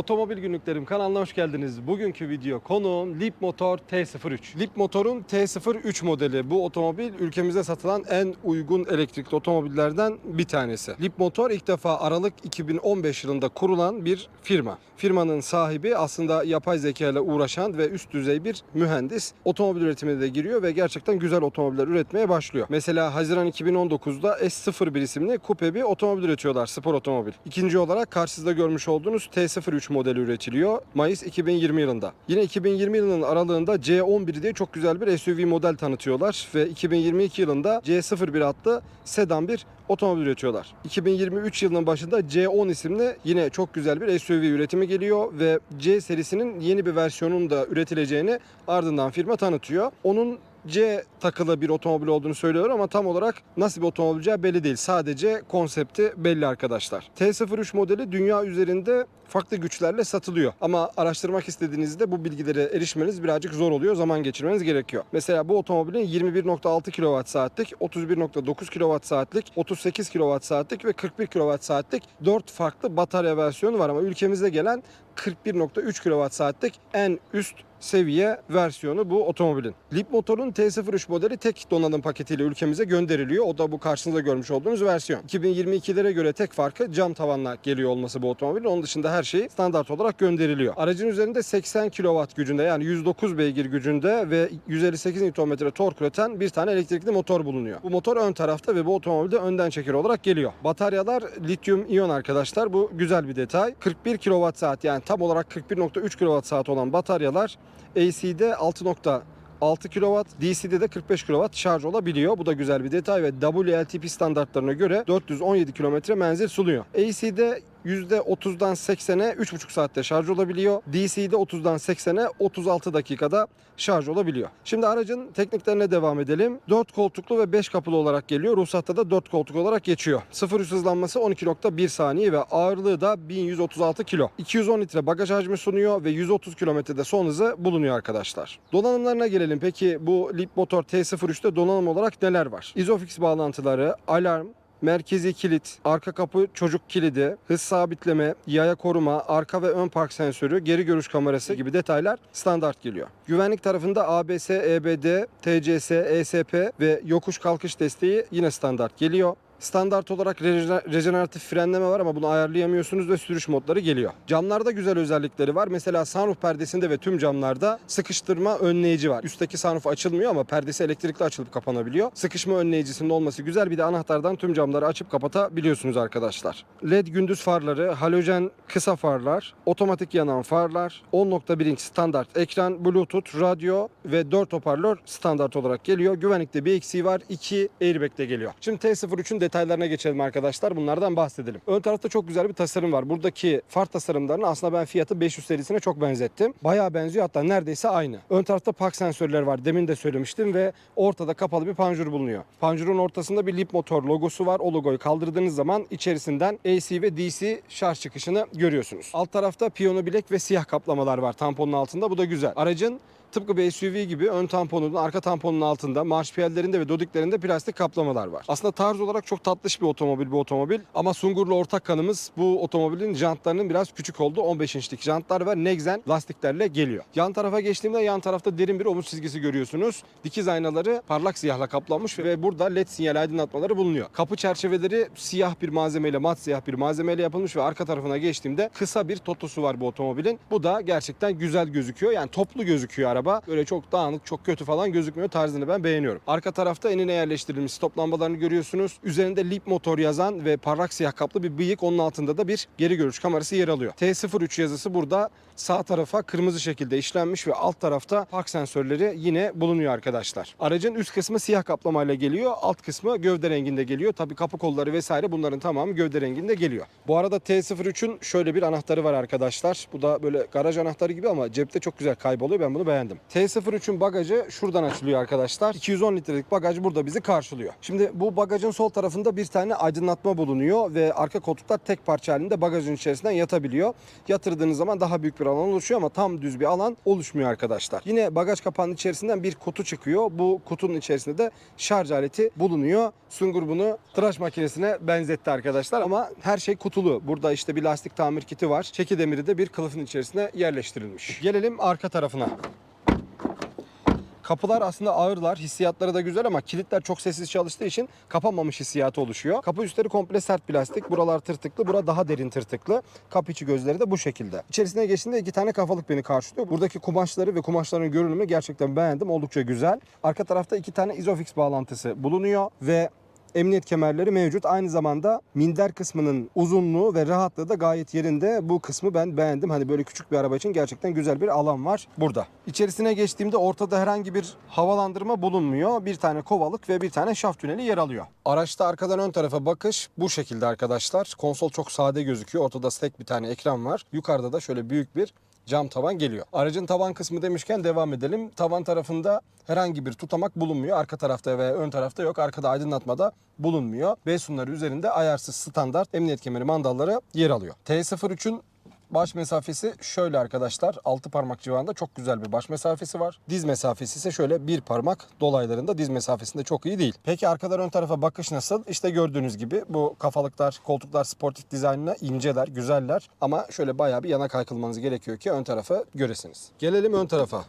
Otomobil Günlüklerim kanalına hoş geldiniz. Bugünkü video konuğum Leap Motor T03. Leap Motor'un T03 modeli. Bu otomobil ülkemizde satılan en uygun elektrikli otomobillerden bir tanesi. Leap Motor ilk defa Aralık 2015 yılında kurulan bir firma. Firmanın sahibi aslında yapay zeka ile uğraşan ve üst düzey bir mühendis. Otomobil üretimine de giriyor ve gerçekten güzel otomobiller üretmeye başlıyor. Mesela Haziran 2019'da S01 isimli kupe bir otomobil üretiyorlar, spor otomobil. İkinci olarak karşınızda görmüş olduğunuz T03 modeli üretiliyor Mayıs 2020 yılında. Yine 2020 yılının aralığında C11 diye çok güzel bir SUV model tanıtıyorlar ve 2022 yılında C01 adlı sedan bir otomobil üretiyorlar. 2023 yılının başında C10 isimli yine çok güzel bir SUV üretimi geliyor ve C serisinin yeni bir versiyonunun da üretileceğini ardından firma tanıtıyor. Onun C takılı bir otomobil olduğunu söylüyor ama tam olarak nasıl bir otomobil olacağı belli değil. Sadece konsepti belli arkadaşlar. T03 modeli dünya üzerinde farklı güçlerle satılıyor. Ama araştırmak istediğinizde bu bilgilere erişmeniz birazcık zor oluyor. Zaman geçirmeniz gerekiyor. Mesela bu otomobilin 21.6 kWh saatlik, 31.9 kWh saatlik, 38 kWh saatlik ve 41 kWh saatlik 4 farklı batarya versiyonu var ama ülkemize gelen 41.3 kWh saatlik en üst seviye versiyonu bu otomobilin. Leap Motor'un T03 modeli tek donanım paketiyle ülkemize gönderiliyor. O da bu karşınızda görmüş olduğunuz versiyon. 2022'lere göre tek farkı cam tavanla geliyor olması bu otomobilin. Onun dışında her şey standart olarak gönderiliyor. Aracın üzerinde 80 kW gücünde yani 109 beygir gücünde ve 158 Nm tork üreten bir tane elektrikli motor bulunuyor. Bu motor ön tarafta ve bu otomobilde önden çeker olarak geliyor. Bataryalar lityum iyon arkadaşlar. Bu güzel bir detay. 41 kWh yani tam olarak 41.3 kWh olan bataryalar AC'de 6. 6 kW, DC'de de 45 kW şarj olabiliyor. Bu da güzel bir detay ve WLTP standartlarına göre 417 km menzil sunuyor. AC'de %30'dan 80'e 3,5 saatte şarj olabiliyor. DC'de 30'dan 80'e 36 dakikada şarj olabiliyor. Şimdi aracın tekniklerine devam edelim. 4 koltuklu ve 5 kapılı olarak geliyor. Ruhsatta da 4 koltuk olarak geçiyor. 0 hızlanması 12.1 saniye ve ağırlığı da 1136 kilo. 210 litre bagaj hacmi sunuyor ve 130 kilometrede son hızı bulunuyor arkadaşlar. Donanımlarına gelelim. Peki bu Leap Motor T03'te donanım olarak neler var? Isofix bağlantıları, alarm, merkezi kilit, arka kapı çocuk kilidi, hız sabitleme, yaya koruma, arka ve ön park sensörü, geri görüş kamerası gibi detaylar standart geliyor. Güvenlik tarafında ABS, EBD, TCS, ESP ve yokuş kalkış desteği yine standart geliyor. Standart olarak reje- rejeneratif frenleme var ama bunu ayarlayamıyorsunuz ve sürüş modları geliyor. Camlarda güzel özellikleri var. Mesela sunroof perdesinde ve tüm camlarda sıkıştırma önleyici var. Üstteki sunroof açılmıyor ama perdesi elektrikli açılıp kapanabiliyor. Sıkışma önleyicisinin olması güzel. Bir de anahtardan tüm camları açıp kapatabiliyorsunuz arkadaşlar. LED gündüz farları, halojen kısa farlar, otomatik yanan farlar, 10.1 inç standart ekran, bluetooth, radyo ve 4 hoparlör standart olarak geliyor. Güvenlikte bir eksiği var. 2 airbag de geliyor. Şimdi T03'ün detaylarına geçelim arkadaşlar. Bunlardan bahsedelim. Ön tarafta çok güzel bir tasarım var. Buradaki far tasarımlarını aslında ben Fiat'ı 500 serisine çok benzettim. Bayağı benziyor hatta neredeyse aynı. Ön tarafta park sensörleri var. Demin de söylemiştim ve ortada kapalı bir panjur bulunuyor. Panjurun ortasında bir Leap Motor logosu var. O logoyu kaldırdığınız zaman içerisinden AC ve DC şarj çıkışını görüyorsunuz. Alt tarafta piyano bilek ve siyah kaplamalar var tamponun altında. Bu da güzel. Aracın Tıpkı bir SUV gibi ön tamponunun, arka tamponun altında, marşpiyerlerinde ve dodiklerinde plastik kaplamalar var. Aslında tarz olarak çok tatlış bir otomobil bu otomobil. Ama Sungur'la ortak kanımız bu otomobilin jantlarının biraz küçük olduğu 15 inçlik jantlar ve Nexen lastiklerle geliyor. Yan tarafa geçtiğimde yan tarafta derin bir omuz çizgisi görüyorsunuz. Dikiz aynaları parlak siyahla kaplanmış ve burada led sinyal aydınlatmaları bulunuyor. Kapı çerçeveleri siyah bir malzemeyle, mat siyah bir malzemeyle yapılmış ve arka tarafına geçtiğimde kısa bir totosu var bu otomobilin. Bu da gerçekten güzel gözüküyor. Yani toplu gözüküyor araba. Böyle çok dağınık, çok kötü falan gözükmüyor. Tarzını ben beğeniyorum. Arka tarafta enine yerleştirilmiş stop lambalarını görüyorsunuz. Üzerinde Leap motor yazan ve parlak siyah kaplı bir bıyık. Onun altında da bir geri görüş kamerası yer alıyor. T03 yazısı burada sağ tarafa kırmızı şekilde işlenmiş ve alt tarafta park sensörleri yine bulunuyor arkadaşlar. Aracın üst kısmı siyah kaplamayla geliyor. Alt kısmı gövde renginde geliyor. Tabii kapı kolları vesaire bunların tamamı gövde renginde geliyor. Bu arada T03'ün şöyle bir anahtarı var arkadaşlar. Bu da böyle garaj anahtarı gibi ama cepte çok güzel kayboluyor. Ben bunu beğendim. T03'ün bagajı şuradan açılıyor arkadaşlar. 210 litrelik bagaj burada bizi karşılıyor. Şimdi bu bagajın sol tarafında bir tane aydınlatma bulunuyor ve arka koltuklar tek parça halinde bagajın içerisinden yatabiliyor. Yatırdığınız zaman daha büyük bir alan oluşuyor ama tam düz bir alan oluşmuyor arkadaşlar. Yine bagaj kapağının içerisinden bir kutu çıkıyor. Bu kutunun içerisinde de şarj aleti bulunuyor. Sungur bunu tıraş makinesine benzetti arkadaşlar ama her şey kutulu. Burada işte bir lastik tamir kiti var. Çeki demiri de bir kılıfın içerisine yerleştirilmiş. Gelelim arka tarafına. Kapılar aslında ağırlar, hissiyatları da güzel ama kilitler çok sessiz çalıştığı için kapanmamış hissiyatı oluşuyor. Kapı üstleri komple sert plastik, buralar tırtıklı, bura daha derin tırtıklı. Kapı içi gözleri de bu şekilde. İçerisine geçtiğinde iki tane kafalık beni karşılıyor. Buradaki kumaşları ve kumaşların görünümü gerçekten beğendim, oldukça güzel. Arka tarafta iki tane Isofix bağlantısı bulunuyor ve Emniyet kemerleri mevcut. Aynı zamanda minder kısmının uzunluğu ve rahatlığı da gayet yerinde. Bu kısmı ben beğendim. Hani böyle küçük bir araba için gerçekten güzel bir alan var burada. İçerisine geçtiğimde ortada herhangi bir havalandırma bulunmuyor. Bir tane kovalık ve bir tane şaft tüneli yer alıyor. Araçta arkadan ön tarafa bakış bu şekilde arkadaşlar. Konsol çok sade gözüküyor. Ortada tek bir tane ekran var. Yukarıda da şöyle büyük bir cam tavan geliyor. Aracın tavan kısmı demişken devam edelim. Tavan tarafında herhangi bir tutamak bulunmuyor. Arka tarafta ve ön tarafta yok. Arkada aydınlatmada bulunmuyor. B sunları üzerinde ayarsız standart emniyet kemeri mandalları yer alıyor. T03'ün Baş mesafesi şöyle arkadaşlar. 6 parmak civarında çok güzel bir baş mesafesi var. Diz mesafesi ise şöyle bir parmak dolaylarında diz mesafesinde çok iyi değil. Peki arkadan ön tarafa bakış nasıl? İşte gördüğünüz gibi bu kafalıklar, koltuklar sportif dizaynına inceler, güzeller. Ama şöyle bayağı bir yana kaykılmanız gerekiyor ki ön tarafı göresiniz. Gelelim ön tarafa.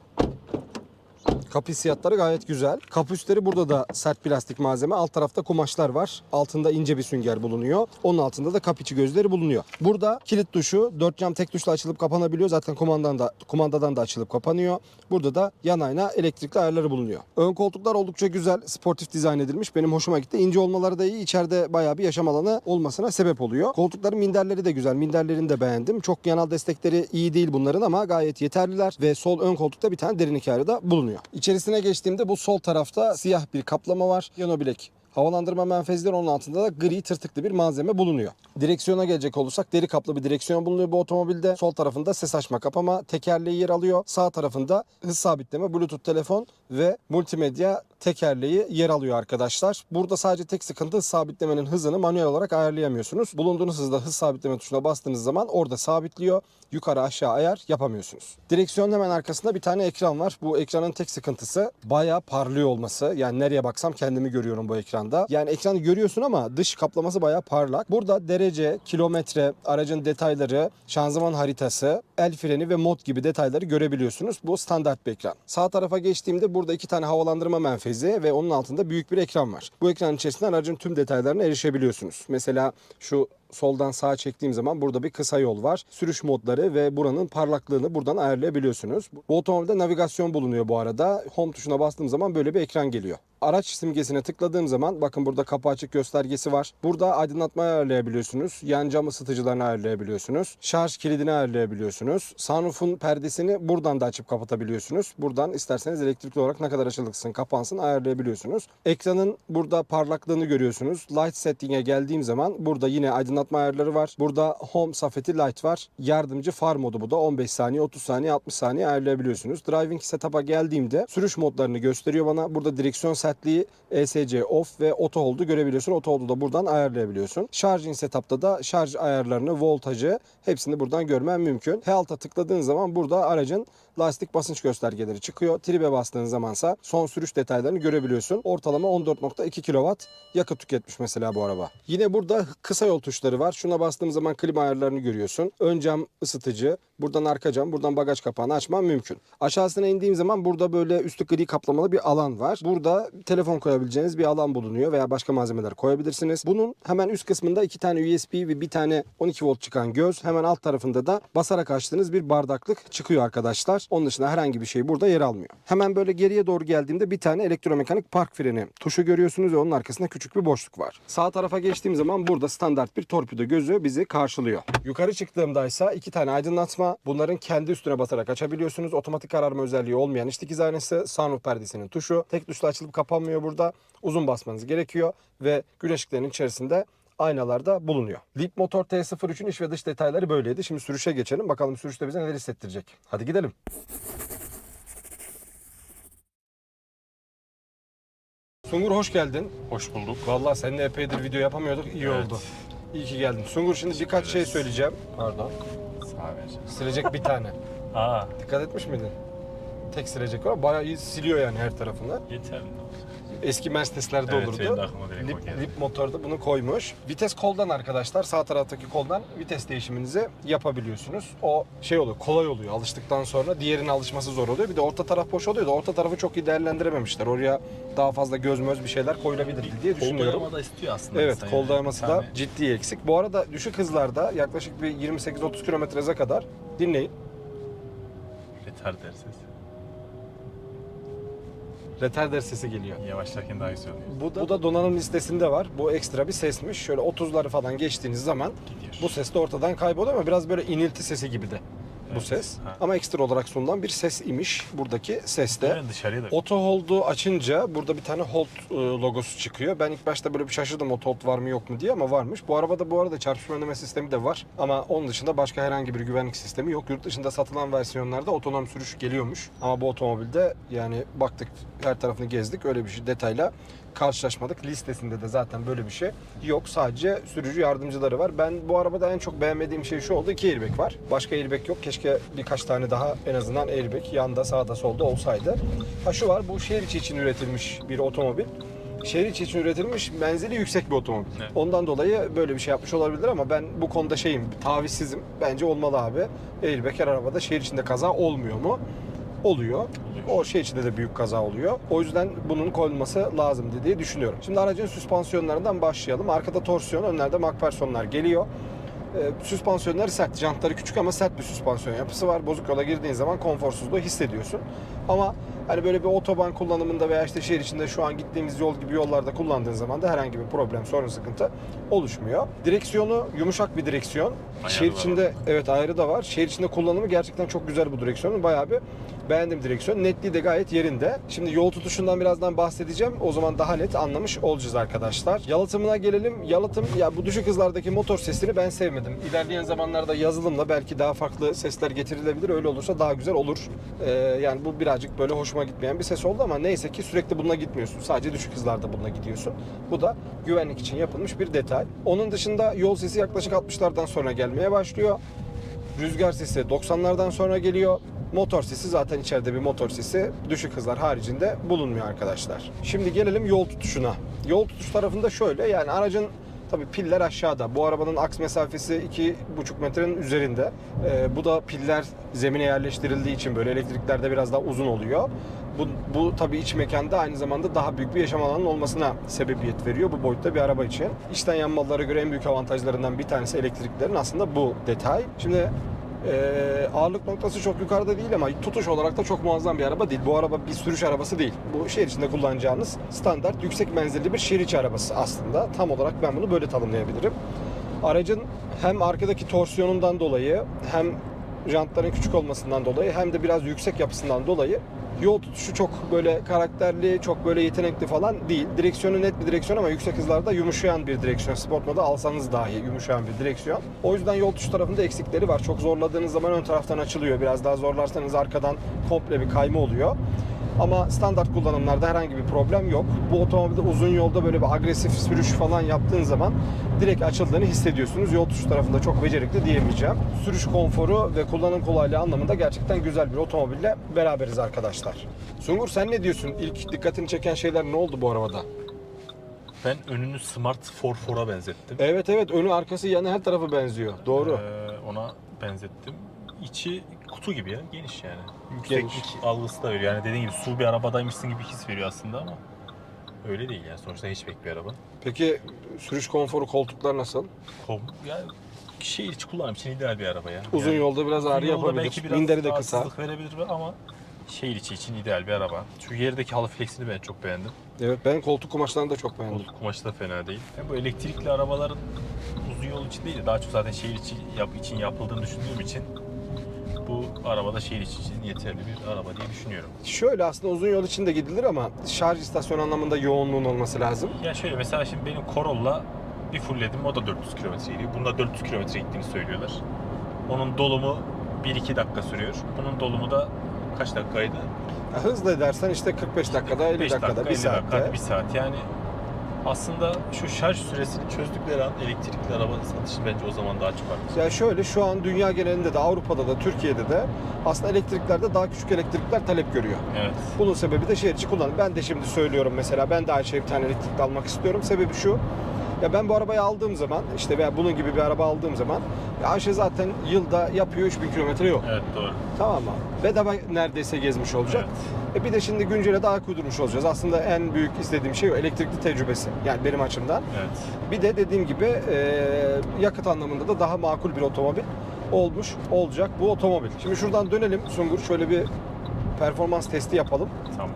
Kapı hissiyatları gayet güzel. Kapı üstleri burada da sert plastik malzeme. Alt tarafta kumaşlar var. Altında ince bir sünger bulunuyor. Onun altında da kapı içi gözleri bulunuyor. Burada kilit tuşu dört cam tek tuşla açılıp kapanabiliyor. Zaten kumandan da, kumandadan da açılıp kapanıyor. Burada da yan ayna elektrikli ayarları bulunuyor. Ön koltuklar oldukça güzel. Sportif dizayn edilmiş. Benim hoşuma gitti. İnce olmaları da iyi. İçeride bayağı bir yaşam alanı olmasına sebep oluyor. Koltukların minderleri de güzel. Minderlerini de beğendim. Çok yanal destekleri iyi değil bunların ama gayet yeterliler. Ve sol ön koltukta bir tane derinlik ayarı da bulunuyor. İçerisine geçtiğimde bu sol tarafta siyah bir kaplama var. Yano bilek Havalandırma menfezleri onun altında da gri tırtıklı bir malzeme bulunuyor. Direksiyona gelecek olursak deri kaplı bir direksiyon bulunuyor bu otomobilde. Sol tarafında ses açma kapama tekerleği yer alıyor. Sağ tarafında hız sabitleme, bluetooth telefon ve multimedya tekerleği yer alıyor arkadaşlar. Burada sadece tek sıkıntı hız sabitlemenin hızını manuel olarak ayarlayamıyorsunuz. Bulunduğunuz hızda hız sabitleme tuşuna bastığınız zaman orada sabitliyor. Yukarı aşağı ayar yapamıyorsunuz. Direksiyonun hemen arkasında bir tane ekran var. Bu ekranın tek sıkıntısı bayağı parlıyor olması. Yani nereye baksam kendimi görüyorum bu ekranda. Yani ekranı görüyorsun ama dış kaplaması bayağı parlak. Burada derece, kilometre, aracın detayları, şanzıman haritası, el freni ve mod gibi detayları görebiliyorsunuz. Bu standart bir ekran. Sağ tarafa geçtiğimde burada iki tane havalandırma menfezi ve onun altında büyük bir ekran var. Bu ekran içerisinden aracın tüm detaylarına erişebiliyorsunuz. Mesela şu soldan sağa çektiğim zaman burada bir kısa yol var. Sürüş modları ve buranın parlaklığını buradan ayarlayabiliyorsunuz. Bu otomobilde navigasyon bulunuyor bu arada. Home tuşuna bastığım zaman böyle bir ekran geliyor. Araç simgesine tıkladığım zaman bakın burada kapı açık göstergesi var. Burada aydınlatma ayarlayabiliyorsunuz. Yan cam ısıtıcılarını ayarlayabiliyorsunuz. Şarj kilidini ayarlayabiliyorsunuz. Sunroof'un perdesini buradan da açıp kapatabiliyorsunuz. Buradan isterseniz elektrikli olarak ne kadar açılıksın, kapansın ayarlayabiliyorsunuz. Ekranın burada parlaklığını görüyorsunuz. Light setting'e geldiğim zaman burada yine aydınlatma ayarları var. Burada Home Safety Light var. Yardımcı far modu bu da 15 saniye, 30 saniye, 60 saniye ayarlayabiliyorsunuz. Driving setup'a geldiğimde sürüş modlarını gösteriyor bana. Burada direksiyon sertliği, ESC off ve auto hold'u görebiliyorsun. Auto hold'u da buradan ayarlayabiliyorsun. Charging setup'ta da şarj ayarlarını, voltajı hepsini buradan görmen mümkün. Health'a tıkladığın zaman burada aracın lastik basınç göstergeleri çıkıyor. Tribe bastığın zamansa son sürüş detaylarını görebiliyorsun. Ortalama 14.2 kW yakıt tüketmiş mesela bu araba. Yine burada kısa yol tuşları var. Şuna bastığım zaman klima ayarlarını görüyorsun. Ön cam ısıtıcı, buradan arka cam, buradan bagaj kapağını açman mümkün. Aşağısına indiğim zaman burada böyle üstü gri kaplamalı bir alan var. Burada telefon koyabileceğiniz bir alan bulunuyor veya başka malzemeler koyabilirsiniz. Bunun hemen üst kısmında iki tane USB ve bir tane 12 volt çıkan göz. Hemen alt tarafında da basarak açtığınız bir bardaklık çıkıyor arkadaşlar. Onun dışında herhangi bir şey burada yer almıyor. Hemen böyle geriye doğru geldiğimde bir tane elektromekanik park freni tuşu görüyorsunuz ve onun arkasında küçük bir boşluk var. Sağ tarafa geçtiğim zaman burada standart bir torpido gözü bizi karşılıyor. Yukarı çıktığımda ise iki tane aydınlatma bunların kendi üstüne basarak açabiliyorsunuz. Otomatik kararma özelliği olmayan iç dikiz aynası sunroof perdesinin tuşu. Tek tuşla açılıp kapanmıyor burada. Uzun basmanız gerekiyor ve güneş içerisinde aynalarda bulunuyor. Leap Motor T03'ün iç ve dış detayları böyleydi. Şimdi sürüşe geçelim. Bakalım sürüşte bize neler hissettirecek. Hadi gidelim. Sungur hoş geldin. Hoş bulduk. Vallahi seninle epeydir video yapamıyorduk. İyi Evet. oldu. İyi ki geldin. Sungur şimdi birkaç şey söyleyeceğim. Pardon. Silecek bir tane. Aa, Dikkat etmiş miydin? Tek silecek var. Bayağı iyi siliyor yani her tarafını. yeterli. Eski Mercedes'lerde Evet, olurdu. benim de aklıma direkt o Lip, geldi. lip motorda bunu koymuş. Vites koldan arkadaşlar. Sağ taraftaki koldan vites değişiminizi yapabiliyorsunuz. O şey oluyor, kolay oluyor alıştıktan sonra. Diğerine alışması zor oluyor. Bir de orta taraf boş oluyor da orta tarafı çok iyi değerlendirememişler. Oraya daha fazla göz möz bir şeyler koyulabilir diye düşünüyorum. Kol da istiyor aslında. Evet, insan kol yani. dayaması da tane ciddi eksik. Bu arada düşük hızlarda yaklaşık bir 28-30 kilometreze kadar dinleyin. Retarder ses. Retarder sesi geliyor. Yavaşlarken daha güzel oluyor. Bu da, bu da donanım listesinde var. Bu ekstra bir sesmiş. Şöyle 30'ları falan geçtiğiniz zaman Gidiyor. bu ses de ortadan kayboluyor ama biraz böyle inilti sesi gibi de bu ses. ha. Ama ekstra olarak sunulan bir ses imiş buradaki seste. Evet, dışarıya da. Auto Hold'u açınca burada bir tane Hold e, logosu çıkıyor. Ben ilk başta böyle bir şaşırdım Auto Hold var mı yok mu diye ama varmış. Bu arabada bu arada çarpışma önleme sistemi de var. Ama onun dışında başka herhangi bir güvenlik sistemi yok. Yurt dışında satılan versiyonlarda otonom sürüş geliyormuş. Ama bu otomobilde yani baktık her tarafını gezdik öyle bir şey detayla karşılaşmadık. Listesinde de zaten böyle bir şey yok. Sadece sürücü yardımcıları var. Ben bu arabada en çok beğenmediğim şey şu oldu. iki airbag var. Başka airbag yok. Keşke birkaç tane daha en azından airbag yanda sağda solda olsaydı. Ha şu var. Bu şehir içi için üretilmiş bir otomobil. Şehir içi için üretilmiş menzili yüksek bir otomobil. Evet. Ondan dolayı böyle bir şey yapmış olabilir ama ben bu konuda şeyim, tavizsizim. Bence olmalı abi. Airbag her arabada şehir içinde kaza olmuyor mu? Oluyor. O şey içinde de büyük kaza oluyor. O yüzden bunun konulması lazımdı diye düşünüyorum. Şimdi aracın süspansiyonlarından başlayalım. Arkada torsiyon, önlerde makpersonlar geliyor. Ee, süspansiyonları sert. Jantları küçük ama sert bir süspansiyon yapısı var. Bozuk yola girdiğin zaman konforsuzluğu hissediyorsun. Ama hani böyle bir otoban kullanımında veya işte şehir içinde şu an gittiğimiz yol gibi yollarda kullandığın zaman da herhangi bir problem, sorun, sıkıntı oluşmuyor. Direksiyonu yumuşak bir direksiyon. Ayarı şehir var içinde evet ayrı da var. Şehir içinde kullanımı gerçekten çok güzel bu direksiyonun. Bayağı bir beğendim direksiyon. Netliği de gayet yerinde. Şimdi yol tutuşundan birazdan bahsedeceğim. O zaman daha net anlamış olacağız arkadaşlar. Yalıtımına gelelim. Yalıtım ya bu düşük hızlardaki motor sesini ben sevmedim. İlerleyen zamanlarda yazılımla belki daha farklı sesler getirilebilir. Öyle olursa daha güzel olur. Ee, yani bu birazcık böyle hoşuma gitmeyen bir ses oldu ama neyse ki sürekli bununla gitmiyorsun. Sadece düşük hızlarda bununla gidiyorsun. Bu da güvenlik için yapılmış bir detay. Onun dışında yol sesi yaklaşık 60'lardan sonra gelmeye başlıyor. Rüzgar sesi 90'lardan sonra geliyor. Motor sesi zaten içeride bir motor sesi düşük hızlar haricinde bulunmuyor arkadaşlar. Şimdi gelelim yol tutuşuna. Yol tutuş tarafında şöyle yani aracın tabi piller aşağıda. Bu arabanın aks mesafesi 2,5 metrenin üzerinde. Ee, bu da piller zemine yerleştirildiği için böyle elektriklerde biraz daha uzun oluyor. Bu, bu tabii iç mekanda aynı zamanda daha büyük bir yaşam alanının olmasına sebebiyet veriyor bu boyutta bir araba için. İçten yanmalılara göre en büyük avantajlarından bir tanesi elektriklerin aslında bu detay. Şimdi ee, ağırlık noktası çok yukarıda değil ama tutuş olarak da çok muazzam bir araba değil. Bu araba bir sürüş arabası değil. Bu şehir içinde kullanacağınız standart yüksek menzilli bir şehir içi arabası aslında. Tam olarak ben bunu böyle tanımlayabilirim. Aracın hem arkadaki torsiyonundan dolayı hem jantların küçük olmasından dolayı hem de biraz yüksek yapısından dolayı yol tutuşu çok böyle karakterli, çok böyle yetenekli falan değil. Direksiyonu net bir direksiyon ama yüksek hızlarda yumuşayan bir direksiyon. Sport moda alsanız dahi yumuşayan bir direksiyon. O yüzden yol tutuşu tarafında eksikleri var. Çok zorladığınız zaman ön taraftan açılıyor. Biraz daha zorlarsanız arkadan komple bir kayma oluyor. Ama standart kullanımlarda herhangi bir problem yok. Bu otomobilde uzun yolda böyle bir agresif sürüş falan yaptığın zaman direkt açıldığını hissediyorsunuz. Yol tutuşu tarafında çok becerikli diyemeyeceğim. Sürüş konforu ve kullanım kolaylığı anlamında gerçekten güzel bir otomobille beraberiz arkadaşlar. Sungur sen ne diyorsun? İlk dikkatini çeken şeyler ne oldu bu arabada? Ben önünü Smart 4.4'a benzettim. Evet evet önü arkası yanı her tarafı benziyor. Doğru. Ee, ona benzettim. İçi kutu gibi ya, geniş yani. Yükseklik Geniş. algısı da veriyor. Yani dediğin gibi su bir arabadaymışsın gibi his veriyor aslında ama öyle değil yani. Sonuçta hatchback bir araba. Peki sürüş konforu koltuklar nasıl? Kom yani şehir içi kullanım için ideal bir araba ya. Uzun Yani yolda biraz ağrı yolda yapabilir. Biraz Minderi de kısa. verebilir ama şehir içi için ideal bir araba. Şu yerdeki halı flexini ben çok beğendim. Evet ben koltuk kumaşlarını da çok beğendim. Koltuk kumaşı da fena değil. Hem bu elektrikli arabaların uzun yol için değil de daha çok zaten şehir içi yap, için yapıldığını düşündüğüm için bu arabada şehir içi için yeterli bir araba diye düşünüyorum. Şöyle aslında uzun yol için de gidilir ama şarj istasyonu anlamında yoğunluğun olması lazım. Ya şöyle mesela şimdi benim Corolla bir fullledim o da 400 kilometre gidiyor. Bunda 400 kilometre gittiğini söylüyorlar. Onun dolumu 1-2 dakika sürüyor. Bunun dolumu da kaç dakikaydı? Ya hızlı edersen işte 45 dakikada, 50 5 dakikada, dakika, 1 50 dakika, saatte. hadi 1 saat. Yani aslında şu şarj süresini çözdükleri an elektrikli araba satışı bence o zaman daha çok artacak. Ya şöyle şu an dünya genelinde de Avrupa'da da Türkiye'de de aslında elektriklerde daha küçük elektrikler talep görüyor. Evet. Bunun sebebi de şehir içi kullanım. Ben de şimdi söylüyorum mesela ben de aynı şey bir tane elektrikli almak istiyorum. Sebebi şu. Ya ben bu arabayı aldığım zaman işte veya bunun gibi bir araba aldığım zaman ya Ayşe zaten yılda yapıyor 3000 kilometre yok. Evet doğru. Tamam mı? Bedava neredeyse gezmiş olacak. E bir de şimdi güncele daha uydurmuş olacağız. Aslında en büyük istediğim şey o elektrikli tecrübesi. Yani benim açımdan. Evet. Bir de dediğim gibi e, yakıt anlamında da daha makul bir otomobil olmuş olacak bu otomobil. Şimdi şuradan dönelim Sungur şöyle bir performans testi yapalım. Tamam.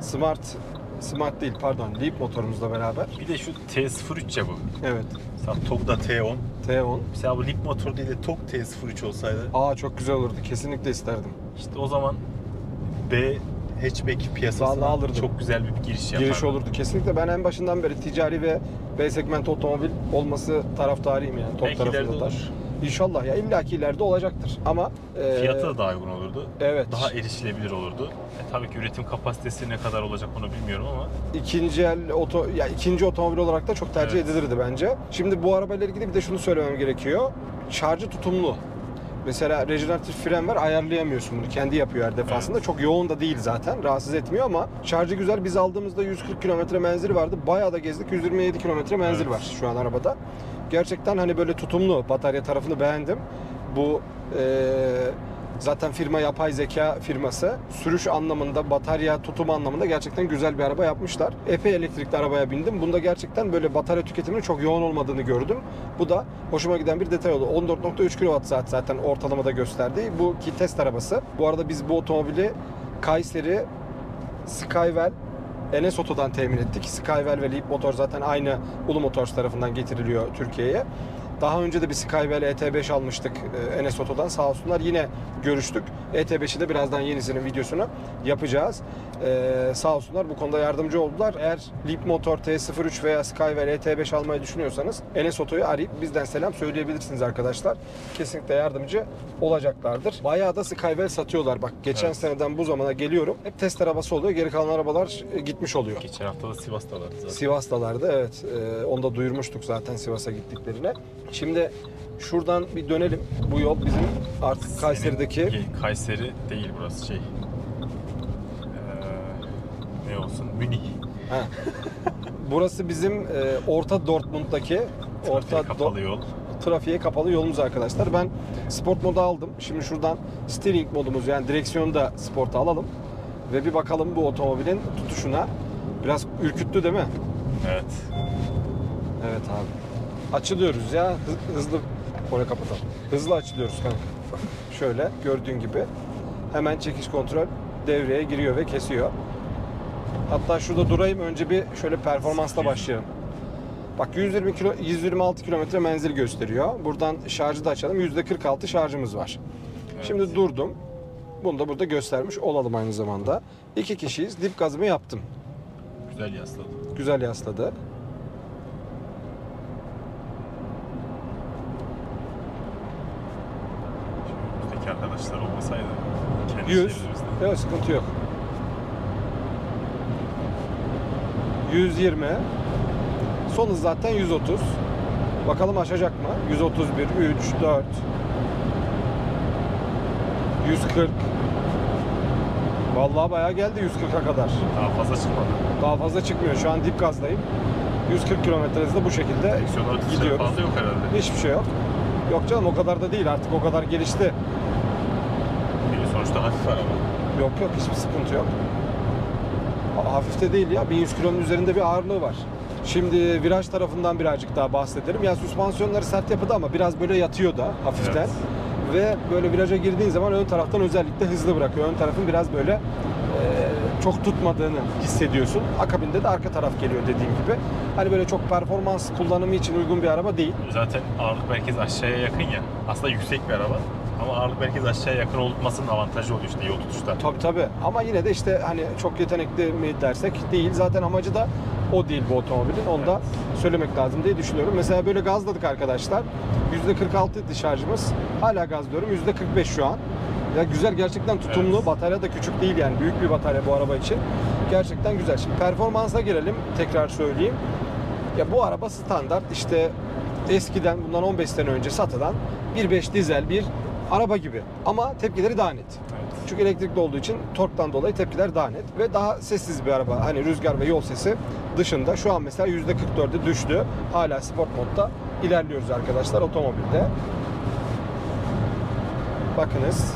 Smart Smart değil pardon Leap motorumuzla beraber. Bir de şu T03 ya bu. Evet. Mesela TOG'da T10. T10. Mesela bu Leap motor değil de TOG T03 olsaydı Aa çok güzel olurdu. Kesinlikle isterdim. işte o zaman B hatchback piyasasına Vallahi alırdım. çok güzel bir giriş yapardı. Giriş olurdu kesinlikle. Ben en başından beri ticari ve B segment otomobil olması taraftarıyım yani. Top Belki tarafında da. olur. İnşallah ya illaki ileride olacaktır. Ama e, Fiyatı da daha uygun olurdu. Evet. Daha erişilebilir olurdu. E, tabii ki üretim kapasitesi ne kadar olacak onu bilmiyorum ama ikinci el oto ya ikinci otomobil olarak da çok tercih Evet. edilirdi bence. Şimdi bu arabayla ilgili bir de şunu söylemem gerekiyor. Şarjı tutumlu. Mesela rejeneratif fren var ayarlayamıyorsun bunu. Kendi yapıyor her defasında. Çok yoğun da değil zaten. Rahatsız etmiyor ama şarjı güzel. Biz aldığımızda 140 kilometre menzili vardı. Bayağı da gezdik. 127 kilometre menzil Evet. var şu an arabada. Gerçekten hani böyle tutumlu. Batarya tarafını beğendim. Bu eee, zaten firma yapay zeka firması. Sürüş anlamında, batarya tutum anlamında gerçekten güzel bir araba yapmışlar. Epey elektrikli arabaya bindim. Bunda gerçekten böyle batarya tüketiminin çok yoğun olmadığını gördüm. Bu da hoşuma giden bir detay oldu. 14.3 kWh zaten ortalamada gösterdi. Bu ki test arabası. Bu arada biz bu otomobili Kayseri Skywell Enes Oto'dan temin ettik. Skywell ve Leap Motor zaten aynı Ulu Motors tarafından getiriliyor Türkiye'ye. Daha önce de bir Skywell ET5 almıştık e, Enes Oto'dan. Sağ olsunlar yine görüştük. ET5'i de birazdan yenisinin videosunu yapacağız. Ee, sağ olsunlar bu konuda yardımcı oldular. Eğer Leap Motor T03 veya Skywell ET5 almayı düşünüyorsanız Enes Oto'yu arayıp bizden selam söyleyebilirsiniz arkadaşlar. Kesinlikle yardımcı olacaklardır. Bayağı da Skywell satıyorlar. Bak geçen Evet. seneden bu zamana geliyorum. Hep test arabası oluyor. Geri kalan arabalar e, gitmiş oluyor. geçen hafta da Sivas'talardı zaten. Sivas'talardı evet. Ee, onu da duyurmuştuk zaten Sivas'a gittiklerine. Şimdi şuradan bir dönelim. Bu yol bizim artık Kayseri'deki Senin- Kayseri değil burası şey. Ee, ne olsun? Münih. Ha. Burası bizim e, Orta Dortmund'daki Orta Trafiğe Do- kapalı yol. trafiğe kapalı yolumuz arkadaşlar. Ben sport modu aldım. Şimdi şuradan steering modumuz yani direksiyonu da sporta alalım. Ve bir bakalım bu otomobilin tutuşuna. Biraz ürküttü değil mi? Evet. Evet abi. Açılıyoruz ya. Hı- hızlı oraya kapatalım. Hızlı açılıyoruz kanka. Şöyle gördüğün gibi hemen çekiş kontrol devreye giriyor ve kesiyor. Hatta şurada durayım önce bir şöyle performansla başlayalım. Bak 120 kilo 126 kilometre menzil gösteriyor. Buradan şarjı da açalım. %46 şarjımız var. Evet. Şimdi durdum. Bunu da burada göstermiş olalım aynı zamanda. İki kişiyiz. Dip gazımı yaptım. Güzel yasladı. Güzel yasladı. Şimdi önümüzdeki arkadaşlar olmasaydı kendi 100. şehrimizde. Yok sıkıntı yok. 120. Son hız zaten 130. Bakalım aşacak mı? 131, 3, 4. 140. Vallahi bayağı geldi 140'a kadar. Daha fazla çıkmadı. Daha fazla çıkmıyor. Şu an dip gazdayım. 140 kilometre hızda bu şekilde Direksiyonlar tuşları gidiyoruz. fazla yok herhalde. Hiçbir şey yok. Yok canım o kadar da değil artık o kadar gelişti. Sonuçta hafif araba. Yok yok hiçbir sıkıntı yok. Ha- Hafif de değil ya 1100 kilonun üzerinde bir ağırlığı var. Şimdi viraj tarafından birazcık daha bahsedelim. Ya süspansiyonları sert yapıda ama biraz böyle yatıyor da hafiften. Evet. Ve böyle viraja girdiğin zaman ön taraftan özellikle hızlı bırakıyor. Ön tarafın biraz böyle e, çok tutmadığını hissediyorsun. Akabinde de arka taraf geliyor dediğim gibi. Hani böyle çok performans kullanımı için uygun bir araba değil. Zaten ağırlık merkezi aşağıya yakın ya. Aslında yüksek bir araba. Ama ağırlık merkezi aşağıya yakın olmasının avantajı oluyor işte yol tutuşta. Tabii tabii. Ama yine de işte hani çok yetenekli mi dersek değil. Zaten amacı da o değil bu otomobilin. Onu da söylemek lazım diye düşünüyorum. Mesela böyle gazladık arkadaşlar. %46 idi şarjımız. Hala gazlıyorum. %45 şu an. Ya güzel gerçekten tutumlu. Evet. Batarya da küçük değil yani. Büyük bir batarya bu araba için. Gerçekten güzel. Şimdi performansa gelelim. Tekrar söyleyeyim. Ya bu araba standart işte eskiden bundan 15 sene önce satılan 1.5 dizel bir araba gibi. Ama tepkileri daha net. Evet. Çünkü elektrikli olduğu için torktan dolayı tepkiler daha net ve daha sessiz bir araba. Hani rüzgar ve yol sesi dışında şu an mesela %44'e düştü. Hala sport modda ilerliyoruz arkadaşlar otomobilde. Bakınız.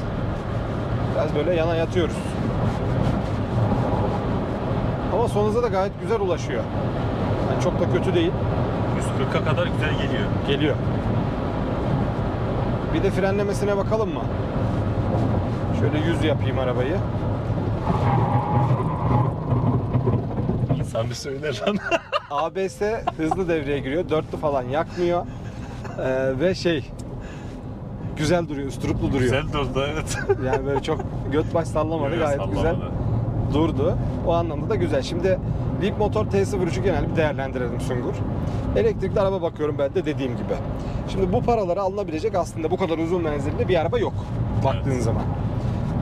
Biraz böyle yana yatıyoruz. Ama son hıza da gayet güzel ulaşıyor. Yani çok da kötü değil. 140'a kadar güzel geliyor. Geliyor. Bir de frenlemesine bakalım mı? Şöyle yüz yapayım arabayı. İnsan bir söyler lan. ABS hızlı devreye giriyor. Dörtlü falan yakmıyor. Ee, ve şey güzel duruyor, usturuplu duruyor. güzel durdu evet. Yani böyle çok göt baş sallamadı. Evet, Gayet sallamadı. Durdu. O anlamda da güzel. Şimdi Leap Motor T03'ü genel bir değerlendirelim Sungur. Elektrikli araba bakıyorum ben de dediğim gibi. Şimdi bu paralara alınabilecek aslında bu kadar uzun menzilli bir araba yok baktığın Evet. zaman.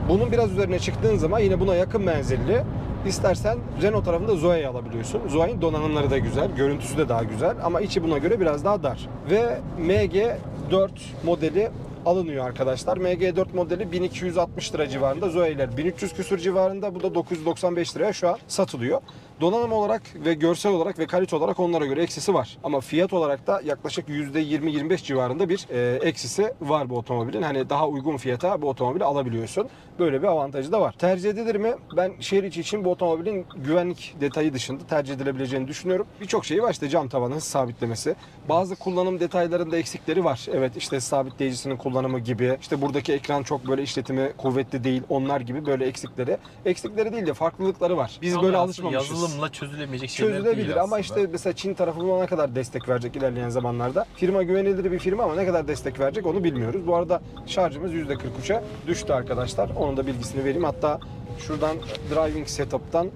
Bunun biraz üzerine çıktığın zaman yine buna yakın menzilli İstersen Renault tarafında Zoe'yi alabiliyorsun. Zoe'nin donanımları da güzel, görüntüsü de daha güzel ama içi buna göre biraz daha dar. Ve MG4 modeli alınıyor arkadaşlar. MG4 modeli 1260 lira civarında. Zoe'ler 1300 küsur civarında. Bu da 995 liraya şu an satılıyor. Donanım olarak ve görsel olarak ve kalite olarak onlara göre eksisi var. Ama fiyat olarak da yaklaşık %20-25 civarında bir e, eksisi var bu otomobilin. Hani daha uygun fiyata bu otomobili alabiliyorsun. Böyle bir avantajı da var. Tercih edilir mi? Ben şehir içi için bu otomobilin güvenlik detayı dışında tercih edilebileceğini düşünüyorum. Birçok şeyi var işte cam tavanı sabitlemesi. Bazı kullanım detaylarında eksikleri var. Evet işte sabitleyicisinin kullanımı gibi. İşte buradaki ekran çok böyle işletimi kuvvetli değil. Onlar gibi böyle eksikleri. Eksikleri değil de farklılıkları var. Biz Ama böyle alışmamışız Yazılımla çözülemeyecek şeyler çözülebilir değil ama işte mesela Çin tarafı buna ne kadar destek verecek ilerleyen zamanlarda. Firma güvenilir bir firma ama ne kadar destek verecek onu bilmiyoruz. Bu arada şarjımız %43'e düştü arkadaşlar. Onun da bilgisini vereyim. Hatta şuradan driving setup'tan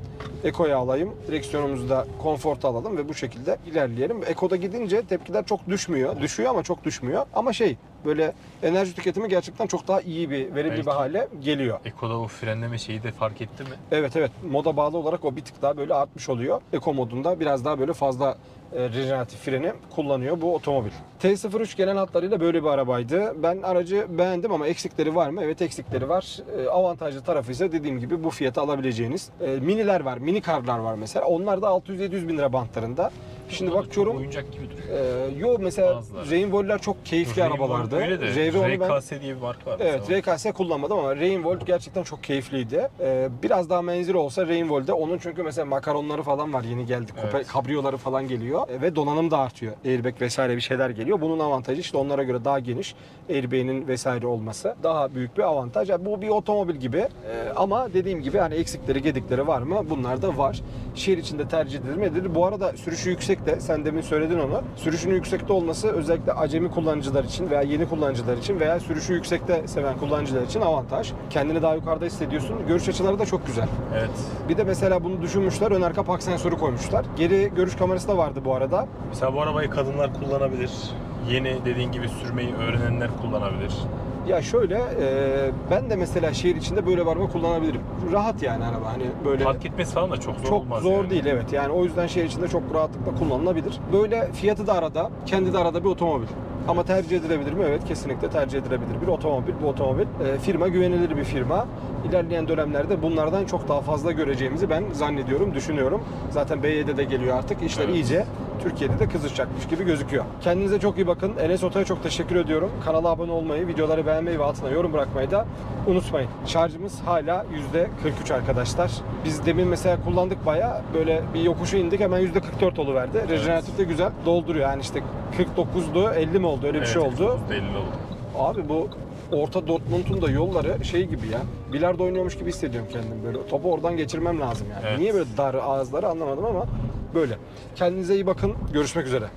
Eko'ya alayım. Direksiyonumuzu da konfort alalım ve bu şekilde ilerleyelim. Eko'da gidince tepkiler çok düşmüyor. Düşüyor ama çok düşmüyor. Ama şey böyle enerji tüketimi gerçekten çok daha iyi bir, verimli Belki. bir hale geliyor. Eko'da o frenleme şeyi de fark etti mi? Evet evet moda bağlı olarak o bir tık daha böyle artmış oluyor. Eko modunda biraz daha böyle fazla rejeneratif freni kullanıyor bu otomobil. T03 genel hatlarıyla böyle bir arabaydı. Ben aracı beğendim ama eksikleri var mı? Evet eksikleri var. E, avantajlı tarafı ise dediğim gibi bu fiyata alabileceğiniz e, miniler var, mini karlar var mesela. Onlar da 600-700 bin lira bantlarında. Şimdi çok bakıyorum oyuncak gibi duruyor. e, yo mesela Bazıları. Rainwall'ler çok keyifli Rainbow arabalardı. Öyle de ben- RKS diye bir marka var. Evet mesela. RKS kullanmadım ama Rainvolt gerçekten çok keyifliydi. Ee, biraz daha menzil olsa Rainvolt'de onun çünkü mesela makaronları falan var yeni geldi. Kupe, Evet. kabriyoları falan geliyor Ee, ve donanım da artıyor. Airbag vesaire bir şeyler geliyor. Bunun avantajı işte onlara göre daha geniş airbag'in vesaire olması daha büyük bir avantaj. Yani bu bir otomobil gibi Ee, ama dediğim gibi hani eksikleri gedikleri var mı? Bunlar da var. Şehir içinde tercih edilir mi? Edilir. Bu arada sürüşü yüksek de sen demin söyledin onu. Sürüşünün yüksekte olması özellikle acemi kullanıcılar için veya yeni kullanıcılar için veya sürüşü yüksekte seven kullanıcılar için avantaj. Kendini daha yukarıda hissediyorsun. Görüş açıları da çok güzel. Evet. Bir de mesela bunu düşünmüşler. Ön arka park sensörü koymuşlar. Geri görüş kamerası da vardı bu arada. Mesela bu arabayı kadınlar kullanabilir. Yeni dediğin gibi sürmeyi öğrenenler kullanabilir. Ya şöyle e, ben de mesela şehir içinde böyle bir araba kullanabilirim. Rahat yani araba hani böyle Park etmesi falan da çok zor çok olmaz zor yani. değil evet. Yani o yüzden şehir içinde çok rahatlıkla kullanılabilir. Böyle fiyatı da arada, kendi de arada bir otomobil. Ama tercih edilebilir mi? Evet kesinlikle tercih edilebilir bir otomobil. Bu otomobil e, firma güvenilir bir firma. İlerleyen dönemlerde bunlardan çok daha fazla göreceğimizi ben zannediyorum, düşünüyorum. Zaten B7'de de geliyor artık. İşler Evet. iyice Türkiye'de de kızışacakmış gibi gözüküyor. Kendinize çok iyi bakın. Enes Oto'ya çok teşekkür ediyorum. Kanala abone olmayı, videoları beğenmeyi ve altına yorum bırakmayı da unutmayın. Şarjımız hala %43 arkadaşlar. Biz demin mesela kullandık baya böyle bir yokuşu indik hemen %44 oluverdi. Rejeneratif de güzel dolduruyor. Yani işte 49'du 50 mi oldu öyle bir şey oldu. Belli oldu. Abi bu Orta Dortmund'un da yolları şey gibi ya. Bilardo oynuyormuş gibi hissediyorum kendimi böyle. Topu oradan geçirmem lazım yani. Evet. Niye böyle dar ağızları anlamadım ama böyle. Kendinize iyi bakın. Görüşmek üzere.